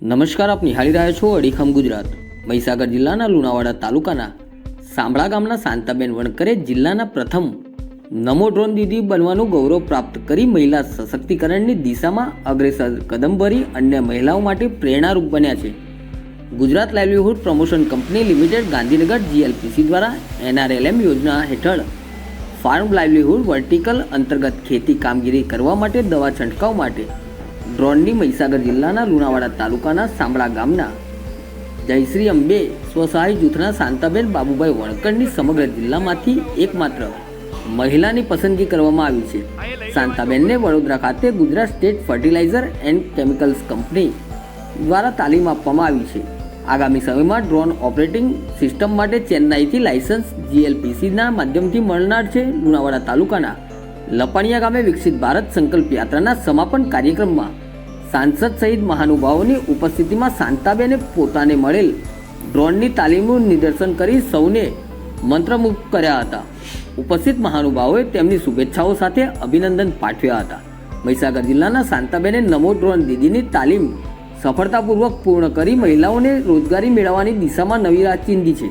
નમસ્કાર, આપ નિહાળી રહ્યા છો અડીખમ ગુજરાત. મહીસાગર જિલ્લાના લુણાવાડા તાલુકાના સાંભળા ગામના શાંતાબેન વણકરે જિલ્લાના પ્રથમ નમો ડ્રોન દીદી બનવાનું ગૌરવ પ્રાપ્ત કરી મહિલા સશક્તિકરણની દિશામાં અગ્રેસર કદમ ભરી અન્ય મહિલાઓ માટે પ્રેરણારૂપ બન્યા છે. Gujarat livelihood promotion company limited Gandhinagar GLPC દ્વારા એનઆરએલએમ યોજના હેઠળ ફાર્મ લાઇવલીહુડ વર્ટિકલ અંતર્ગત ખેતી કામગીરી કરવા માટે દવા છંટકાવ માટે ડ્રોનની મહીસાગર જિલ્લાના લુણાવાડા તાલુકાના સાંભળા ગામના જયશ્રી અંબે સ્વસહાય જૂથના શાંતાબેન બાબુભાઈ વણકરની સમગ્ર જિલ્લામાંથી એકમાત્ર મહિલાની પસંદગી કરવામાં આવી છે. શાંતાબેનને વડોદરા ખાતે Gujarat state fertiliser and chemicals company દ્વારા તાલીમ આપવામાં આવી છે. આગામી સમયમાં ડ્રોન ઓપરેટિંગ સિસ્ટમ માટે ચેન્નાઈથી લાયસન્સ જીએલપીસીના માધ્યમથી મળનાર છે લુણાવાડા તાલુકાના લપણિયા ગામે વિકસિત ભારત સંકલ્પ યાત્રાના સમાપન કાર્યક્રમમાં સાંસદ સહિત મહાનુભાવોની ઉપસ્થિતિમાં શાંતાબેને પોતાને મળેલ ડ્રોનની તાલીમનું નિદર્શન કરી સૌને મંત્રમુગ્ધ કર્યા હતા. ઉપસ્થિત મહાનુભાવોએ તેમની શુભેચ્છાઓ સાથે અભિનંદન પાઠવ્યા હતા. મહીસાગર જિલ્લાના શાંતાબેને નમો ડ્રોન દીદીની તાલીમ સફળતાપૂર્વક પૂર્ણ કરી મહિલાઓને રોજગારી મેળવવાની દિશામાં નવી રાહ ચીંધી છે.